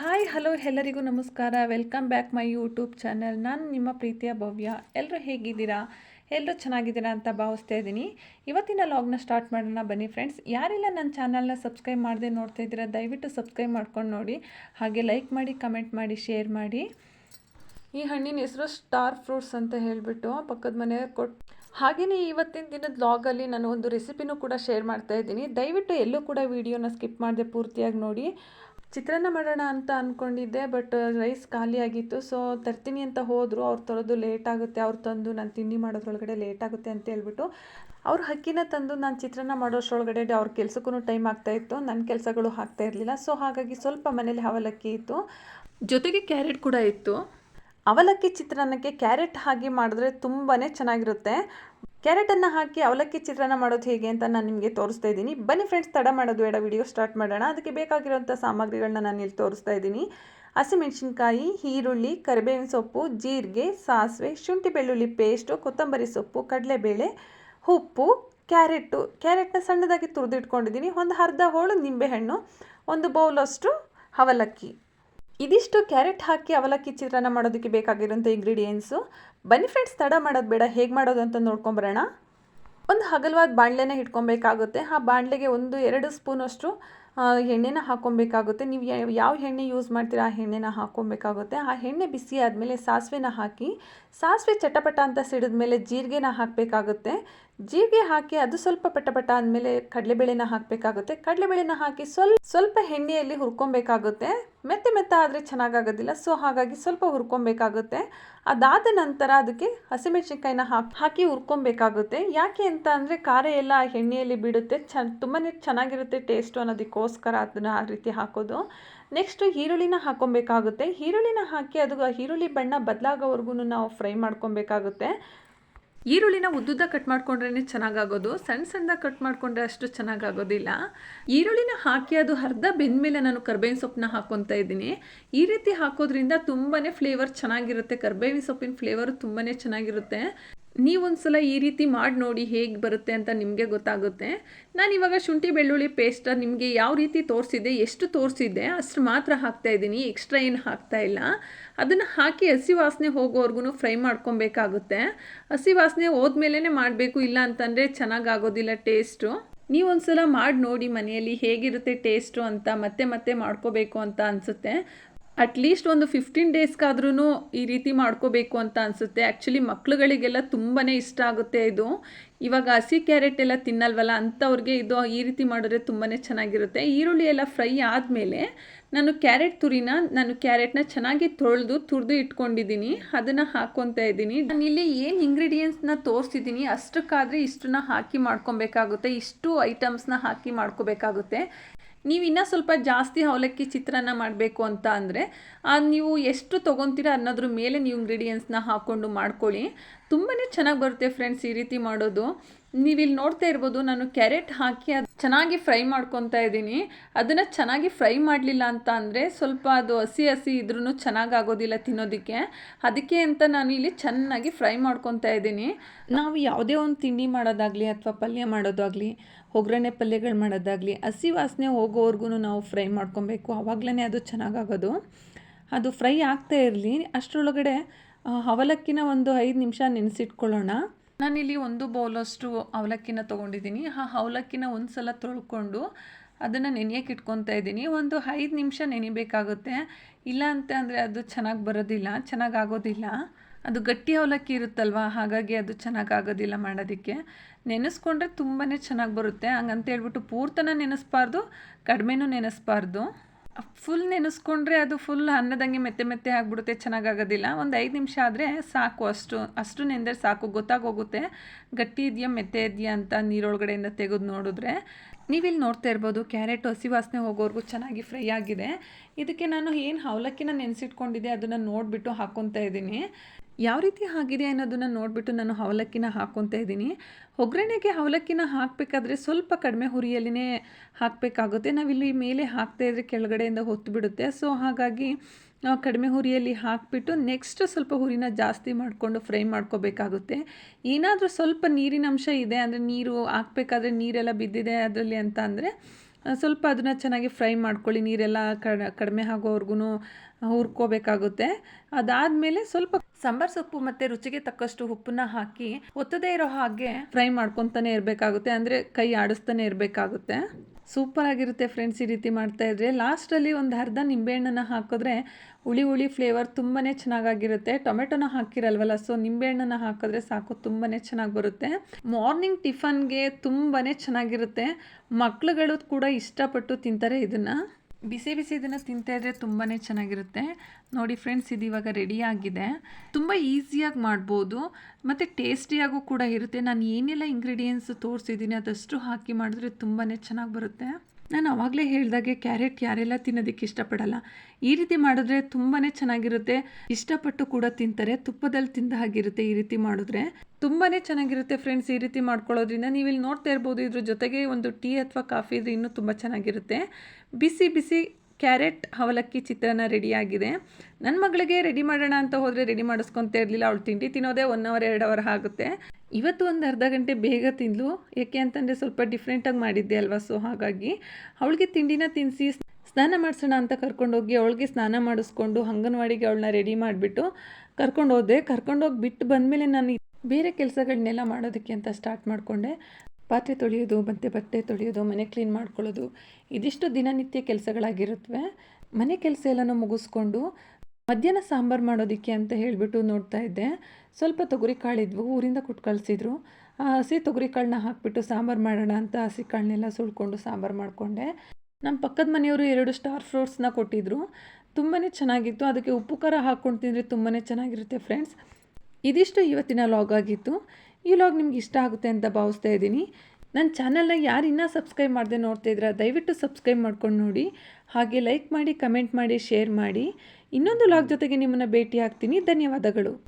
Hi, hello ಎಲ್ಲರಿಗೂ ನಮಸ್ಕಾರ. Welcome back my YouTube channel. ನಾನು ನಿಮ್ಮ ಪ್ರೀತಿಯ ಭವ್ಯ. ಎಲ್ಲರೂ ಹೇಗಿದ್ದೀರಾ? ಎಲ್ಲರೂ ಚೆನ್ನಾಗಿದ್ದೀರಾ ಅಂತ ಭಾವಿಸ್ತಾ ಇದ್ದೀನಿ. ಇವತ್ತಿನ ಲಾಗ್ನ ಸ್ಟಾರ್ಟ್ ಮಾಡೋಣ ಬನ್ನಿ ಫ್ರೆಂಡ್ಸ್ ಯಾರೆಲ್ಲ ನನ್ನ ಚಾನಲ್ನ ಸಬ್ಸ್ಕ್ರೈಬ್ ಮಾಡದೆ ನೋಡ್ತಾ ಇದ್ದೀರಾ, ದಯವಿಟ್ಟು ಸಬ್ಸ್ಕ್ರೈಬ್ ಮಾಡ್ಕೊಂಡು ನೋಡಿ. ಹಾಗೆ ಲೈಕ್ ಮಾಡಿ ಕಮೆಂಟ್ ಮಾಡಿ ಶೇರ್ ಮಾಡಿ. ಈ ಹಣ್ಣಿನ ಹೆಸರು ಸ್ಟಾರ್ ಫ್ರೂಟ್ಸ್ ಅಂತ ಹೇಳಿಬಿಟ್ಟು ಪಕ್ಕದ ಮನೆ ಕೊಟ್ಟು ಹಾಗೆಯೇ ಇವತ್ತಿನ ದಿನದ ಲಾಗಲ್ಲಿ ನಾನು ಒಂದು ರೆಸಿಪಿನೂ ಕೂಡ ಶೇರ್ ಮಾಡ್ತಾ ಇದ್ದೀನಿ. ದಯವಿಟ್ಟು ಎಲ್ಲೂ ಕೂಡ ವೀಡಿಯೋನ ಸ್ಕಿಪ್ ಮಾಡದೆ ಪೂರ್ತಿಯಾಗಿ ನೋಡಿ. ಚಿತ್ರಾನ್ನ ಮಾಡೋಣ ಅಂತ ಅಂದ್ಕೊಂಡಿದ್ದೆ ಬಟ್ ರೈಸ್ ಖಾಲಿಯಾಗಿತ್ತು ಸೊ ತರ್ತೀನಿ ಅಂತ ಹೋದರು. ಅವ್ರು ತರೋದು ಲೇಟ್ ಆಗುತ್ತೆ. ಅವ್ರು ತಂದು ನಾನು ತಿಂಡಿ ಮಾಡೋದ್ರೊಳಗಡೆ ಲೇಟ್ ಆಗುತ್ತೆ ಅಂತ ಹೇಳ್ಬಿಟ್ಟು ಅವ್ರ ಹಕ್ಕಿನ ತಂದು ನಾನು ಚಿತ್ರಾನ್ನ ಮಾಡೋಷ್ಟರೊಳಗಡೆ ಅವ್ರ ಕೆಲಸಕ್ಕೂ ಟೈಮ್ ಆಗ್ತಾ ಇತ್ತು. ನನ್ನ ಕೆಲಸಗಳು ಆಗ್ತಾ ಇರಲಿಲ್ಲ. ಸೊ ಹಾಗಾಗಿ ಸ್ವಲ್ಪ ಮನೇಲಿ ಅವಲಕ್ಕಿ ಇತ್ತು. ಜೊತೆಗೆ ಕ್ಯಾರೆಟ್ ಕೂಡ ಇತ್ತು. ಅವಲಕ್ಕಿ ಚಿತ್ರಾನ್ನಕ್ಕೆ ಕ್ಯಾರೆಟ್ ಹಾಗೆ ಮಾಡಿದ್ರೆ ತುಂಬಾ ಚೆನ್ನಾಗಿರುತ್ತೆ. ಕ್ಯಾರೆಟನ್ನು ಹಾಕಿ ಅವಲಕ್ಕಿ ಚಿತ್ರಾನ್ನ ಮಾಡೋದು ಹೇಗೆ ಅಂತ ನಾನು ನಿಮಗೆ ತೋರಿಸ್ತಾ ಇದ್ದೀನಿ. ಬನ್ನಿ ಫ್ರೆಂಡ್ಸ್ ತಡ ಮಾಡೋದು ಬೇಡ ವಿಡಿಯೋ ಸ್ಟಾರ್ಟ್ ಮಾಡೋಣ. ಅದಕ್ಕೆ ಬೇಕಾಗಿರೋಂಥ ಸಾಮಗ್ರಿಗಳನ್ನ ನಾನು ಇಲ್ಲಿ ತೋರಿಸ್ತಾ ಇದ್ದೀನಿ. ಹಸಿಮೆಣಸಿನ್ಕಾಯಿ ಈರುಳ್ಳಿ, ಕರಿಬೇವಿನ ಸೊಪ್ಪು, ಜೀರಿಗೆ, ಸಾಸಿವೆ, ಶುಂಠಿ ಬೆಳ್ಳುಳ್ಳಿ ಪೇಸ್ಟು ಕೊತ್ತಂಬರಿ ಸೊಪ್ಪು, ಕಡಲೆಬೇಳೆ, ಉಪ್ಪು, ಕ್ಯಾರೆಟು. ಕ್ಯಾರೆಟ್ನ ಸಣ್ಣದಾಗಿ ತುರಿದಿಟ್ಕೊಂಡಿದ್ದೀನಿ. ಒಂದು ಅರ್ಧ ಹೋಳು ನಿಂಬೆಹಣ್ಣು, ಒಂದು ಬೌಲಷ್ಟು ಅವಲಕ್ಕಿ. ಇದಿಷ್ಟು ಕ್ಯಾರೆಟ್ ಹಾಕಿ ಅವಲಕ್ಕಿ ಚಿತ್ರಾನ್ನ ಮಾಡೋದಕ್ಕೆ ಬೇಕಾಗಿರೋಂಥ ಇಂಗ್ರೀಡಿಯೆಂಟ್ಸು ಬನ್ನಿ ಫ್ರೆಂಡ್ಸ್ ತಡ ಮಾಡೋದು ಬೇಡ, ಹೇಗೆ ಮಾಡೋದು ಅಂತ ನೋಡ್ಕೊಂಬರೋಣ. ಒಂದು ಹಗಲವಾದ ಬಾಣಲೆನ ಇಟ್ಕೊಬೇಕಾಗುತ್ತೆ ಆ ಬಾಣಲೆಗೆ ಒಂದು, ಎರಡು ಸ್ಪೂನಷ್ಟು ಎಣ್ಣೆನ ಹಾಕ್ಕೊಬೇಕಾಗುತ್ತೆ ನೀವು ಯಾವ ಎಣ್ಣೆ ಯೂಸ್ ಮಾಡ್ತೀರಾ, ಆ ಎಣ್ಣೆನ ಹಾಕ್ಕೊಬೇಕಾಗುತ್ತೆ ಆ ಎಣ್ಣೆ ಬಿಸಿ ಆದಮೇಲೆ ಸಾಸಿವೆನ ಹಾಕಿ, ಸಾಸಿವೆ ಚಟಪಟ ಅಂತ ಸಿಡಿದ ಮೇಲೆ ಜೀರಿಗೆನ ಹಾಕಬೇಕಾಗುತ್ತೆ. ಜೀರಿಗೆ ಹಾಕಿ ಅದು ಸ್ವಲ್ಪ ಪಟಪಟ ಆದಮೇಲೆ ಕಡಲೆಬೇಳೆನ ಹಾಕಬೇಕಾಗುತ್ತೆ. ಕಡಲೆಬೇಳೆನ ಹಾಕಿ ಸ್ವಲ್ಪ ಸ್ವಲ್ಪ ಎಣ್ಣೆಯಲ್ಲಿ ಹುರ್ಕೊಬೇಕಾಗುತ್ತೆ. ಮೆತ್ತೆ ಮೆತ್ತ ಆದರೆ ಚೆನ್ನಾಗಾಗೋದಿಲ್ಲ, ಸೊ ಹಾಗಾಗಿ ಸ್ವಲ್ಪ ಹುರ್ಕೊಬೇಕಾಗುತ್ತೆ. ಅದಾದ ನಂತರ ಅದಕ್ಕೆ ಹಸಿಮೆಣಸಿನ್ಕಾಯಿನ ಹಾಕಿ ಹಾಕಿ ಹುರ್ಕೊಬೇಕಾಗುತ್ತೆ. ಯಾಕೆ ಅಂತ ಅಂದರೆ ಖಾರ ಎಲ್ಲ ಎಣ್ಣೆಯಲ್ಲಿ ಬಿಡುತ್ತೆ ಚ ತುಂಬಾ ಚೆನ್ನಾಗಿರುತ್ತೆ ಟೇಸ್ಟು ಅನ್ನೋದಕ್ಕೋಸ್ಕರ ಅದನ್ನು ಆ ರೀತಿ ಹಾಕೋದು. ನೆಕ್ಸ್ಟು ಈರುಳ್ಳಿನ ಹಾಕೊಬೇಕಾಗುತ್ತೆ ಈರುಳ್ಳಿನ ಹಾಕಿ ಅದು ಈರುಳ್ಳಿ ಬಣ್ಣ ಬದಲಾಗೋವರೆಗೂ ನಾವು ಫ್ರೈ ಮಾಡ್ಕೊಬೇಕಾಗುತ್ತೆ. ಈರುಳ್ಳಿನ ಉದ್ದುದ್ದ ಕಟ್ ಮಾಡ್ಕೊಂಡ್ರೇ ಚೆನ್ನಾಗಾಗೋದು, ಸಣ್ಣ ಸಣ್ಣದಾಗಿ ಕಟ್ ಮಾಡಿಕೊಂಡ್ರೆ ಅಷ್ಟು ಚೆನ್ನಾಗಾಗೋದಿಲ್ಲ. ಈರುಳ್ಳಿನ ಹಾಕಿ ಅದು ಅರ್ಧ ಬೆಂದ್ಮೇಲೆ ನಾನು ಕರ್ಬೇವಿನ ಸೊಪ್ಪನ್ನ ಹಾಕ್ಕೊತಾ ಇದ್ದೀನಿ. ಈ ರೀತಿ ಹಾಕೋದ್ರಿಂದ ತುಂಬಾ ಫ್ಲೇವರ್ ಚೆನ್ನಾಗಿರುತ್ತೆ. ಕರ್ಬೇವಿನ ಸೊಪ್ಪಿನ ಫ್ಲೇವರ್ ತುಂಬಾ ಚೆನ್ನಾಗಿರುತ್ತೆ. ನೀವೊಂದ್ಸಲ ಈ ರೀತಿ ಮಾಡಿ ನೋಡಿ ಹೇಗೆ ಬರುತ್ತೆ ಅಂತ ನಿಮಗೆ ಗೊತ್ತಾಗುತ್ತೆ. ನಾನು ಇವಾಗ ಶುಂಠಿ ಬೆಳ್ಳುಳ್ಳಿ ಪೇಸ್ಟ ನಿಮಗೆ ಯಾವ ರೀತಿ ತೋರಿಸಿದೆ, ಎಷ್ಟು ತೋರಿಸಿದ್ದೆ ಅಷ್ಟು ಮಾತ್ರ ಹಾಕ್ತಾ ಇದ್ದೀನಿ ಎಕ್ಸ್ಟ್ರಾ ಏನು ಹಾಕ್ತಾ ಇಲ್ಲ. ಅದನ್ನು ಹಾಕಿ ಹಸಿ ವಾಸನೆ ಹೋಗೋವರೆಗೂ ಫ್ರೈ ಮಾಡ್ಕೊಬೇಕಾಗುತ್ತೆ. ಹಸಿ ವಾಸನೆ ಹೋದ್ಮೇಲೆ ಮಾಡಬೇಕು, ಇಲ್ಲ ಅಂತಂದರೆ ಚೆನ್ನಾಗಾಗೋದಿಲ್ಲ ಟೇಸ್ಟು ನೀವೊಂದ್ಸಲ ಮಾಡಿ ನೋಡಿ ಮನೆಯಲ್ಲಿ ಹೇಗಿರುತ್ತೆ ಟೇಸ್ಟು ಅಂತ ಮತ್ತೆ ಮತ್ತೆ ಮಾಡ್ಕೋಬೇಕು ಅಂತ ಅನಿಸುತ್ತೆ. ಅಟ್ಲೀಸ್ಟ್ ಒಂದು ಫಿಫ್ಟೀನ್ ಡೇಸ್ಗಾದ್ರೂ ಈ ರೀತಿ ಮಾಡ್ಕೋಬೇಕು ಅಂತ ಅನಿಸುತ್ತೆ. ಆ್ಯಕ್ಚುಲಿ ಮಕ್ಳುಗಳಿಗೆಲ್ಲ ತುಂಬಾ ಇಷ್ಟ ಆಗುತ್ತೆ ಇದು. ಇವಾಗ ಹಸಿ ಕ್ಯಾರೆಟ್ ಎಲ್ಲ ತಿನ್ನಲ್ವಲ್ಲ ಅಂಥವ್ರಿಗೆ ಇದು ಈ ರೀತಿ ಮಾಡಿದ್ರೆ ತುಂಬಾ ಚೆನ್ನಾಗಿರುತ್ತೆ. ಈರುಳ್ಳಿ ಎಲ್ಲ ಫ್ರೈ ಆದಮೇಲೆ ನಾನು ಕ್ಯಾರೆಟ್ ತುರಿನ, ನಾನು ಕ್ಯಾರೆಟ್ನ ಚೆನ್ನಾಗಿ ತೊಳೆದು, ತುರಿದು ಇಟ್ಕೊಂಡಿದ್ದೀನಿ. ಅದನ್ನು ಹಾಕ್ಕೊತಾ ಇದ್ದೀನಿ. ಇಲ್ಲಿ ಏನು ಇಂಗ್ರೀಡಿಯೆಂಟ್ಸ್ನ ತೋರಿಸಿದ್ದೀನಿ, ಅಷ್ಟಕ್ಕಾದರೆ ಇಷ್ಟನ್ನ ಹಾಕಿ ಮಾಡ್ಕೊಬೇಕಾಗುತ್ತೆ. ಇಷ್ಟು ಐಟಮ್ಸ್ನ ಹಾಕಿ ಮಾಡ್ಕೋಬೇಕಾಗುತ್ತೆ. ನೀವು ಇನ್ನೂ ಸ್ವಲ್ಪ ಜಾಸ್ತಿ ಅವಲಕ್ಕಿ ಚಿತ್ರಾನ್ನ ಮಾಡಬೇಕು ಅಂತ ಅಂದರೆ ನೀವು ಎಷ್ಟು ತೊಗೊತೀರ ಅನ್ನೋದ್ರ ಮೇಲೆ ನೀವು ಇಂಗ್ರೀಡಿಯೆಂಟ್ಸ್ನ ಹಾಕ್ಕೊಂಡು ಮಾಡ್ಕೊಳ್ಳಿ. ತುಂಬಾ ಚೆನ್ನಾಗಿ ಬರುತ್ತೆ ಫ್ರೆಂಡ್ಸ್ ಈ ರೀತಿ ಮಾಡೋದು. ನೀವು ಇಲ್ಲಿ ನೋಡ್ತಾ ಇರ್ಬೋದು, ನಾನು ಕ್ಯಾರೆಟ್ ಹಾಕಿ ಅದು ಚೆನ್ನಾಗಿ ಫ್ರೈ ಮಾಡ್ಕೊತಾ ಇದ್ದೀನಿ. ಅದನ್ನು ಚೆನ್ನಾಗಿ ಫ್ರೈ ಮಾಡಲಿಲ್ಲ ಅಂತ ಅಂದರೆ ಸ್ವಲ್ಪ ಅದು ಹಸಿ ಹಸಿ ಇದ್ರೂ ಚೆನ್ನಾಗಿ ಆಗೋದಿಲ್ಲ ತಿನ್ನೋದಕ್ಕೆ. ಅದಕ್ಕೆ ಅಂತ ನಾನು ಇಲ್ಲಿ ಚೆನ್ನಾಗಿ ಫ್ರೈ ಮಾಡ್ಕೊತಾ ಇದ್ದೀನಿ. ನಾವು ಯಾವುದೇ ಒಂದು ತಿಂಡಿ ಮಾಡೋದಾಗಲಿ ಅಥವಾ ಪಲ್ಯ ಮಾಡೋದಾಗಲಿ, ಒಗ್ಗರಣೆ ಪಲ್ಯಗಳು ಮಾಡೋದಾಗಲಿ, ಹಸಿ ವಾಸನೆ ಹೋಗೋವರೆಗೂ ನಾವು ಫ್ರೈ ಮಾಡ್ಕೊಬೇಕು. ಆವಾಗಲೇ ಅದು ಚೆನ್ನಾಗಾಗೋದು. ಅದು ಫ್ರೈ ಆಗ್ತಾ ಇರಲಿ. ಅಷ್ಟರೊಳಗಡೆ ಅವಲಕ್ಕಿನ ಒಂದು ಐದು ನಿಮಿಷ ನೆನೆಸಿಟ್ಕೊಳ್ಳೋಣ. ನಾನಿಲ್ಲಿ ಒಂದು ಬೌಲಷ್ಟು ಅವಲಕ್ಕಿನ ತೊಗೊಂಡಿದ್ದೀನಿ. ಆ ಅವಲಕ್ಕಿನ ಒಂದು ಸಲ ತೊಳ್ಕೊಂಡು ಅದನ್ನು ನೆನೆಯಕ್ಕೆ ಇಟ್ಕೊತಾ ಇದ್ದೀನಿ. ಒಂದು ಐದು ನಿಮಿಷ ನೆನಿಬೇಕಾಗುತ್ತೆ. ಇಲ್ಲ ಅಂತ ಅಂದರೆ ಅದು ಚೆನ್ನಾಗಿ ಬರೋದಿಲ್ಲ, ಚೆನ್ನಾಗಿ ಆಗೋದಿಲ್ಲ. ಅದು ಗಟ್ಟಿ ಅವಲಕ್ಕಿ ಇರುತ್ತಲ್ವ, ಹಾಗಾಗಿ ಅದು ಚೆನ್ನಾಗಿ ಆಗೋದಿಲ್ಲ ಮಾಡೋದಕ್ಕೆ. ನೆನೆಸ್ಕೊಂಡ್ರೆ ತುಂಬಾ ಚೆನ್ನಾಗಿ ಬರುತ್ತೆ. ಹಂಗಂತ ಹೇಳ್ಬಿಟ್ಟು ಪೂರ್ತನ ನೆನೆಸ್ಬಾರ್ದು, ಕಡಿಮೆನೂ ನೆನೆಸ್ಬಾರ್ದು. ಫುಲ್ ನೆನೆಸ್ಕೊಂಡ್ರೆ ಅದು ಫುಲ್ ಅನ್ನದಂಗೆ ಮೆತ್ತೆ ಮೆತ್ತೆ ಆಗಿಬಿಡುತ್ತೆ, ಚೆನ್ನಾಗಾಗೋದಿಲ್ಲ. ಒಂದು ಐದು ನಿಮಿಷ ಆದರೆ ಸಾಕು ಅಷ್ಟು ಅಷ್ಟು ನೆಂದರೆ ಸಾಕು. ಗೊತ್ತಾಗೋಗುತ್ತೆ ಗಟ್ಟಿ ಇದೆಯಾ, ಮೆತ್ತೆ ಇದೆಯಾ ಅಂತ ನೀರೊಳಗಡೆಯಿಂದ ತೆಗೆದು ನೋಡಿದ್ರೆ. ನೀವಿಲ್ಲಿ ನೋಡ್ತಾ ಇರ್ಬೋದು, ಕ್ಯಾರೆಟ್ ಹಸಿ ವಾಸನೆ ಹೋಗೋರ್ಗು ಚೆನ್ನಾಗಿ ಫ್ರೈ ಆಗಿದೆ. ಇದಕ್ಕೆ ನಾನು ಏನು ಅವಲಕ್ಕಿನ ನೆನೆಸಿಟ್ಕೊಂಡಿದ್ದೆ ಅದನ್ನು ನೋಡಿಬಿಟ್ಟು ಹಾಕ್ಕೊತಾ ಇದ್ದೀನಿ. ಯಾವ ರೀತಿ ಆಗಿದೆ ಅನ್ನೋದನ್ನು ನೋಡಿಬಿಟ್ಟು ನಾನು ಅವಲಕ್ಕಿನ ಹಾಕ್ಕೊತಾ ಇದ್ದೀನಿ. ಒಗ್ಗರಣೆಗೆ ಅವಲಕ್ಕಿನ ಹಾಕಬೇಕಾದ್ರೆ ಸ್ವಲ್ಪ ಕಡಿಮೆ ಹುರಿಯಲ್ಲಿನೇ ಹಾಕಬೇಕಾಗುತ್ತೆ. ನಾವಿಲ್ಲಿ ಮೇಲೆ ಹಾಕ್ತಾ ಇದ್ರೆ ಕೆಳಗಡೆಯಿಂದ ಹೊತ್ತು ಬಿಡುತ್ತೆ ಸೊ, ಹಾಗಾಗಿ ಕಡಿಮೆ ಹುರಿಯಲ್ಲಿ ಹಾಕಿಬಿಟ್ಟು ನೆಕ್ಸ್ಟ್ ಸ್ವಲ್ಪ ಹುರಿನ ಜಾಸ್ತಿ ಮಾಡಿಕೊಂಡು ಫ್ರೈ ಮಾಡ್ಕೋಬೇಕಾಗುತ್ತೆ. ಏನಾದರೂ ಸ್ವಲ್ಪ ನೀರಿನ ಅಂಶ ಇದೆ ಅಂದರೆ ನೀರು ಹಾಕ್ಬೇಕಾದ್ರೆ ನೀರೆಲ್ಲ ಬಿದ್ದಿದೆ ಅದರಲ್ಲಿ ಅಂತ ಅಂದರೆ ಸ್ವಲ್ಪ ಅದನ್ನು ಚೆನ್ನಾಗಿ ಫ್ರೈ ಮಾಡ್ಕೊಳ್ಳಿ. ನೀರೆಲ್ಲ ಕಡ, ಕಡಿಮೆ ಆಗೋವರೆಗೂ ಹುರ್ಕೋಬೇಕಾಗುತ್ತೆ. ಅದಾದಮೇಲೆ ಸ್ವಲ್ಪ ಸಾಂಬಾರ್ ಸೊಪ್ಪು ಮತ್ತು ರುಚಿಗೆ ತಕ್ಕಷ್ಟು ಉಪ್ಪನ್ನ ಹಾಕಿ ಒತ್ತದೇ ಇರೋ ಹಾಗೆ ಫ್ರೈ ಮಾಡ್ಕೊತಾನೆ ಇರಬೇಕಾಗುತ್ತೆ. ಅಂದರೆ ಕೈ ಆಡಿಸ್ತಾನೆ ಇರಬೇಕಾಗುತ್ತೆ. ಸೂಪರ್ ಆಗಿರುತ್ತೆ ಫ್ರೆಂಡ್ಸ್ ಈ ರೀತಿ ಮಾಡ್ತಾ ಇದ್ರೆ. ಲಾಸ್ಟಲ್ಲಿ ಒಂದು ಅರ್ಧ ನಿಂಬೆಹಣ್ಣನ್ನು ಹಾಕಿದ್ರೆ ಹುಳಿ ಹುಳಿ ಫ್ಲೇವರ್ ತುಂಬಾ ಚೆನ್ನಾಗಾಗಿರುತ್ತೆ. ಟೊಮೆಟೊನ ಹಾಕಿರಲ್ವಲ್ಲ ಸೊ ನಿಂಬೆಹಣ್ಣನ್ನು ಹಾಕಿದ್ರೆ ಸಾಕು ತುಂಬಾ ಚೆನ್ನಾಗಿ ಬರುತ್ತೆ. ಮಾರ್ನಿಂಗ್ ಟಿಫನ್ಗೆ ತುಂಬಾ ಚೆನ್ನಾಗಿರುತ್ತೆ. ಮಕ್ಳುಗಳು ಕೂಡ ಇಷ್ಟಪಟ್ಟು ತಿಂತಾರೆ ಇದನ್ನು. ಬಿಸಿ ಬಿಸಿ ಇದನ್ನು ತಿಂತಾ ಇದ್ರೆ ತುಂಬಾ ಚೆನ್ನಾಗಿರುತ್ತೆ. ನೋಡಿ ಫ್ರೆಂಡ್ಸ್, ಇದು ಇವಾಗ ರೆಡಿ ಆಗಿದೆ. ತುಂಬ ಈಸಿಯಾಗಿ ಮಾಡ್ಬೋದು. ಮತ್ತು ಟೇಸ್ಟಿಯಾಗೂ ಕೂಡ ಇರುತ್ತೆ. ನಾನು ಏನೆಲ್ಲ ಇಂಗ್ರೀಡಿಯೆಂಟ್ಸ್ ತೋರಿಸಿದ್ದೀನಿ ಅದಷ್ಟು ಹಾಕಿ ಮಾಡಿದ್ರೆ ತುಂಬಾ ಚೆನ್ನಾಗಿ ಬರುತ್ತೆ. ನಾನು ಆವಾಗಲೇ ಹೇಳ್ದಾಗೆ ಕ್ಯಾರೆಟ್ ಯಾರೆಲ್ಲ ತಿನ್ನೋದಕ್ಕೆ ಇಷ್ಟಪಡಲ್ಲ. ಈ ರೀತಿ ಮಾಡಿದ್ರೆ ತುಂಬಾ ಚೆನ್ನಾಗಿರುತ್ತೆ. ಇಷ್ಟಪಟ್ಟು ಕೂಡ ತಿಂತಾರೆ, ತುಪ್ಪದಲ್ಲಿ ತಿಂದ ಹಾಗಿರುತ್ತೆ ಈ ರೀತಿ ಮಾಡಿದ್ರೆ. ತುಂಬಾ ಚೆನ್ನಾಗಿರುತ್ತೆ ಫ್ರೆಂಡ್ಸ್ ಈ ರೀತಿ ಮಾಡ್ಕೊಳ್ಳೋದ್ರಿಂದ. ನೀವು ಇಲ್ಲಿ ನೋಡ್ತಾ ಇರ್ಬೋದು ಇದ್ರ ಜೊತೆಗೆ ಒಂದು ಟೀ ಅಥವಾ ಕಾಫಿ ಇದ್ರೆ ಇನ್ನೂ ತುಂಬ ಚೆನ್ನಾಗಿರುತ್ತೆ. ಬಿಸಿ ಬಿಸಿ ಕ್ಯಾರೆಟ್ ಅವಲಕ್ಕಿ ಚಿತ್ರಾನ್ನ ರೆಡಿಯಾಗಿದೆ ನನ್ನ ಮಗಳಿಗೆ ರೆಡಿ ಮಾಡೋಣ ಅಂತ ಹೋದರೆ ರೆಡಿ ಮಾಡಿಸ್ಕೊತ ಇರಲಿಲ್ಲ. ಅವಳು ತಿಂಡಿ ತಿನ್ನೋದೇ ಒನ್ ಅವರ್ ಎರಡು ಅವರ್ ಆಗುತ್ತೆ. ಇವತ್ತು ಒಂದು ಅರ್ಧ ಗಂಟೆ ಬೇಗ ತಿಂದ್ಲು. ಯಾಕೆ ಅಂತಂದರೆ ಸ್ವಲ್ಪ ಡಿಫ್ರೆಂಟಾಗಿ ಮಾಡಿದ್ದೆ ಅಲ್ವಾ? ಸೊ ಹಾಗಾಗಿ ಅವಳಿಗೆ ತಿಂಡಿನ ತಿನ್ನಿಸಿ ಸ್ನಾನ ಮಾಡಿಸೋಣ ಅಂತ ಕರ್ಕೊಂಡೋಗಿ ಅವಳಿಗೆ ಸ್ನಾನ ಮಾಡಿಸ್ಕೊಂಡು ಅಂಗನವಾಡಿಗೆ ಅವಳನ್ನ ರೆಡಿ ಮಾಡಿಬಿಟ್ಟು ಕರ್ಕೊಂಡು ಹೋದೆ ಕರ್ಕೊಂಡೋಗಿ ಬಿಟ್ಟು ಬಂದಮೇಲೆ ನಾನು ಬೇರೆ ಕೆಲಸಗಳನ್ನೆಲ್ಲ ಮಾಡೋದಕ್ಕೆ ಅಂತ ಸ್ಟಾರ್ಟ್ ಮಾಡಿಕೊಂಡೆ. ಪಾತ್ರೆ ತೊಳೆಯೋದು, ಮತ್ತು ಬಟ್ಟೆ ತೊಳೆಯೋದು, ಮನೆ ಕ್ಲೀನ್ ಮಾಡ್ಕೊಳ್ಳೋದು, ಇದಿಷ್ಟು ದಿನನಿತ್ಯ ಕೆಲಸಗಳಾಗಿರುತ್ತವೆ ಮನೆ ಕೆಲಸ ಎಲ್ಲನೂ ಮುಗಿಸ್ಕೊಂಡು ಮಧ್ಯಾಹ್ನ ಸಾಂಬಾರು ಮಾಡೋದಕ್ಕೆ ಅಂತ ಹೇಳಿಬಿಟ್ಟು ನೋಡ್ತಾ ಇದ್ದೆ. ಸ್ವಲ್ಪ ತೊಗರಿ ಕಾಳಿದ್ವು ಊರಿಂದ ಕೊಟ್ಟು ಕಳಿಸಿದ್ರು. ಹಸಿ ತೊಗರಿ ಕಾಳನ್ನ ಹಾಕಿಬಿಟ್ಟು ಸಾಂಬಾರು ಮಾಡೋಣ ಅಂತ ಹಸಿ ಕಾಳನ್ನೆಲ್ಲ ಸುಳ್ಕೊಂಡು ಸಾಂಬಾರು ಮಾಡಿಕೊಂಡೆ. ನಮ್ಮ ಪಕ್ಕದ ಮನೆಯವರು ಎರಡು ಸ್ಟಾರ್ ಫ್ರೂಟ್ಸ್ನ ಕೊಟ್ಟಿದ್ದರು ತುಂಬಾ ಚೆನ್ನಾಗಿತ್ತು. ಅದಕ್ಕೆ ಉಪ್ಪು ಖಾರ ಹಾಕ್ಕೊಂಡು ತಿಂದರೆ ತುಂಬಾ ಚೆನ್ನಾಗಿರುತ್ತೆ ಫ್ರೆಂಡ್ಸ್. ಇದಿಷ್ಟು ಇವತ್ತಿನ ಲಾಗ್ ಆಗಿತ್ತು. ಈ ಲಾಗ್ ನಿಮ್ಗೆ ಇಷ್ಟ ಆಗುತ್ತೆ ಅಂತ ಭಾವಿಸ್ತಾ ಇದ್ದೀನಿ. ನನ್ನ ಚಾನಲ್ನ ಯಾರು ಇನ್ನೂ ಸಬ್ಸ್ಕ್ರೈಬ್ ಮಾಡದೆ ನೋಡ್ತಾ ಇದ್ದೀರಾ ದಯವಿಟ್ಟು ಸಬ್ಸ್ಕ್ರೈಬ್ ಮಾಡ್ಕೊಂಡು ನೋಡಿ. ಹಾಗೆ ಲೈಕ್ ಮಾಡಿ, ಕಮೆಂಟ್ ಮಾಡಿ, ಶೇರ್ ಮಾಡಿ. ಇನ್ನೊಂದು ಲಾಗ್ ಜೊತೆಗೆ ನಿಮ್ಮನ್ನು ಭೇಟಿ ಆಗ್ತೀನಿ ಧನ್ಯವಾದಗಳು.